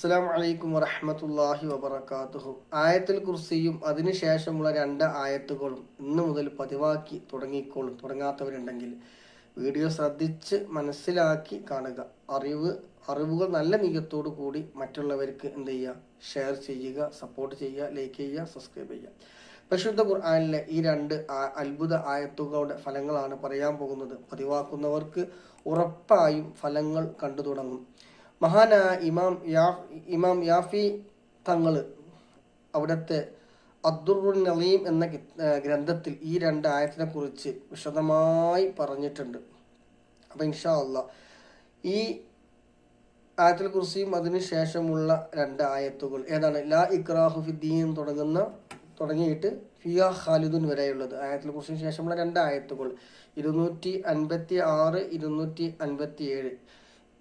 അസ്സാം വലൈക്കും വറഹമത്തല്ലാഹി വബർക്കാത്തുഹു ആയത്തിൽ കുർസിയും അതിനുശേഷമുള്ള രണ്ട് ആയത്തുകളും ഇന്ന് മുതൽ പതിവാക്കി തുടങ്ങിക്കോളും. തുടങ്ങാത്തവരുണ്ടെങ്കിൽ വീഡിയോ ശ്രദ്ധിച്ച് മനസ്സിലാക്കി കാണുക. അറിവ് അറിവുകൾ നല്ല നീക്കത്തോടു കൂടി മറ്റുള്ളവർക്ക് എന്ത് ചെയ്യുക? ഷെയർ ചെയ്യുക സപ്പോർട്ട് ചെയ്യുക ലൈക്ക് ചെയ്യുക സബ്സ്ക്രൈബ് ചെയ്യുക. പരിശുദ്ധ ഖുർആാനിലെ ഈ രണ്ട് അത്ഭുത ആയത്തുകളുടെ ഫലങ്ങളാണ് പറയാൻ പോകുന്നത്. പതിവാക്കുന്നവർക്ക് ഉറപ്പായും ഫലങ്ങൾ കണ്ടു തുടങ്ങും. മഹാനായ ഇമാം യാ ഇമാം യാഫി തങ്ങൾ അവിടുത്തെ അബ്ദുറുൽ നലീം എന്ന ഗ്രന്ഥത്തിൽ ഈ രണ്ട് ആയത്തിനെ കുറിച്ച് വിശദമായി പറഞ്ഞിട്ടുണ്ട്. അപ്പം ഇൻഷാ അല്ല ഈ ആയത്തിൽ കുറിച്ചും അതിന് ശേഷമുള്ള രണ്ട് ആയത്തുകൾ ഏതാണ്? ലാ ഇക്രാഹു ഫിദ്ദീൻ തുടങ്ങുന്ന തുടങ്ങിയിട്ട് ഫിയാ ഖാലിദുൻ വരെയുള്ളത്. ആയത്തിൽ കുറിച്ചിന് ശേഷമുള്ള രണ്ട് ആയത്തുകൾ. ഇരുന്നൂറ്റി അൻപത്തി ആറ് ഇരുന്നൂറ്റി അൻപത്തി ഏഴ്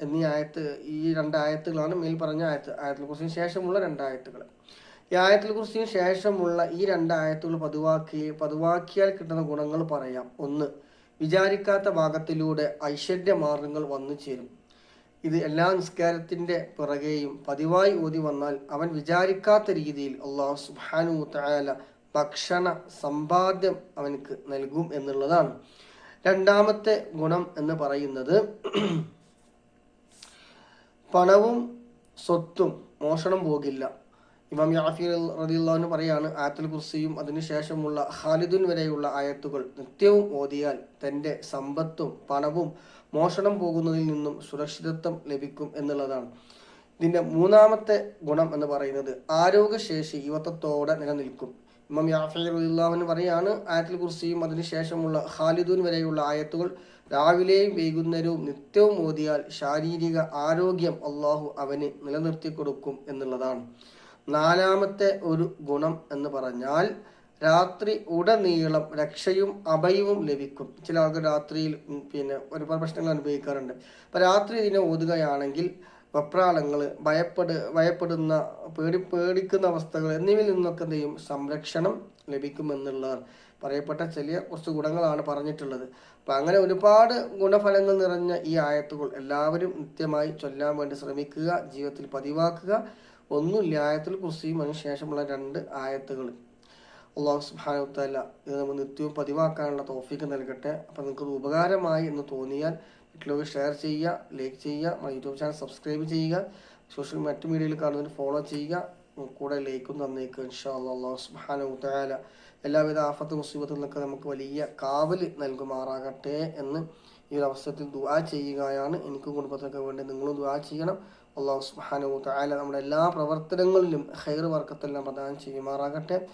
എന്നീ ആയത്ത് ഈ രണ്ടായത്തുകളാണ് മേൽ പറഞ്ഞ ആയത്ത് ആയത്തിൽ കുറിച്ചിന് ശേഷമുള്ള രണ്ടായത്തുകൾ ഈ ആയത്തിൽ കുറിച്ചിന് ശേഷമുള്ള ഈ രണ്ടായത്തുകൾ പതിവാക്കി പതിവാക്കിയാൽ കിട്ടുന്ന ഗുണങ്ങൾ പറയാം. ഒന്ന് വിചാരിക്കാത്ത ഭാഗത്തിലൂടെ ഐശ്വര്യ മാർഗങ്ങൾ വന്നു ചേരും. ഇത് എല്ലാ നിസ്കാരത്തിന്റെ പിറകെയും പതിവായി ഓതി വന്നാൽ അവൻ വിചാരിക്കാത്ത രീതിയിൽ അള്ളാഹു സുബാനു തായാല ഭക്ഷണ സമ്പാദ്യം അവനക്ക് നൽകും എന്നുള്ളതാണ്. രണ്ടാമത്തെ ഗുണം എന്ന് പറയുന്നത് പണവും സ്വത്തും മോഷണം പോകില്ല. ഇമാം യാഫി റദിയുള്ളവന് പറയാണ് ആയത്തുൽ കുർസിയും അതിനുശേഷമുള്ള ഖാലിദുൻ വരെയുള്ള ആയത്തുകൾ നിത്യവും ഓതിയാൽ തന്റെ സമ്പത്തും പണവും മോഷണം പോകുന്നതിൽ നിന്നും സുരക്ഷിതത്വം ലഭിക്കും എന്നുള്ളതാണ്. ഇതിന്റെ മൂന്നാമത്തെ ഗുണം എന്ന് പറയുന്നത് ആരോഗ്യശേഷി യുവത്വത്തോടെ നിലനിൽക്കും. ഇമാം യാഫി റദിയുള്ളവന് പറയാണ് ആയത്തിൽ കുറിച്ചും അതിനുശേഷമുള്ള ഖാലിദുൻ വരെയുള്ള ആയത്തുകൾ രാവിലെയും വൈകുന്നേരവും നിത്യവും ഓതിയാൽ ശാരീരിക ആരോഗ്യം അള്ളാഹു അവന് നിലനിർത്തി കൊടുക്കും എന്നുള്ളതാണ്. നാലാമത്തെ ഒരു ഗുണം എന്ന് പറഞ്ഞാൽ രാത്രി ഉടനീളം രക്ഷയും അഭയവും ലഭിക്കും. ചില ആൾക്ക് രാത്രിയിൽ പിന്നെ ഒരുപാട് പ്രശ്നങ്ങൾ അനുഭവിക്കാറുണ്ട്. അപ്പൊ രാത്രി ഇതിനെ ഓതുകയാണെങ്കിൽ വെപ്രാളങ്ങൾ ഭയപ്പെട് ഭയപ്പെടുന്ന പേടി പേടിക്കുന്ന അവസ്ഥകൾ എന്നിവയിൽ നിന്നൊക്കെ എന്തെയും സംരക്ഷണം ലഭിക്കുമെന്നുള്ള പറയപ്പെട്ട ചെറിയ കുറച്ച് ഗുണങ്ങളാണ് പറഞ്ഞിട്ടുള്ളത്. അപ്പം അങ്ങനെ ഒരുപാട് ഗുണഫലങ്ങൾ നിറഞ്ഞ ഈ ആയത്തുകൾ എല്ലാവരും നിത്യമായി ചൊല്ലാൻ വേണ്ടി ശ്രമിക്കുക ജീവിതത്തിൽ പതിവാക്കുക. ഒന്നുമില്ല ആയത്തിൽ കുറിച്ചും അതിനുശേഷമുള്ള രണ്ട് ആയത്തുകൾ അള്ളാഹു സുബാനുത്തല്ല ഇത് നമ്മൾ നിത്യവും പതിവാക്കാനുള്ള തോഫിക്ക് നൽകട്ടെ. അപ്പം നിങ്ങൾക്ക് ഉപകാരമായി എന്ന് തോന്നിയാൽ മറ്റുള്ളവർ ഷെയർ ചെയ്യുക ലൈക്ക് ചെയ്യുക നമ്മുടെ യൂട്യൂബ് ചാനൽ സബ്സ്ക്രൈബ് ചെയ്യുക. സോഷ്യൽ മറ്റ് മീഡിയയിൽ കാണുന്നതിന് ഫോളോ ചെയ്യുക. കൂടെ ലൈക്കും തന്നേക്കുക ഇൻഷാ സുബാനുത്തല എല്ലാവിധ ആഫത്ത് മുസീബത്തിൽ നിന്നൊക്കെ നമുക്ക് വലിയ കാവൽ നൽകുമാറാകട്ടെ എന്ന് ഈ ഒരു അവസരത്തിൽ ദുആ ചെയ്യുകയാണ്. എനിക്കും കുടുംബത്തിനൊക്കെ വേണ്ടി നിങ്ങളും ദുആ ചെയ്യണം. അള്ളാഹു സുബാനു താല നമ്മുടെ എല്ലാ പ്രവർത്തനങ്ങളിലും ഹൈർ വർക്കത്തെല്ലാം പ്രദാനം ചെയ്യുമാറാകട്ടെ.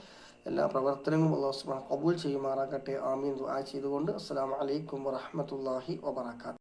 എല്ലാ പ്രവർത്തനങ്ങളും അള്ളാഹു സുബാൻ കബൂൽ ചെയ്യുമാറാകട്ടെ. ആമീൻ. ദുആ ചെയ്തുകൊണ്ട് അസ്സാം വലൈക്കും വറഹമത്തല്ലാഹി വബർക്കാത്തു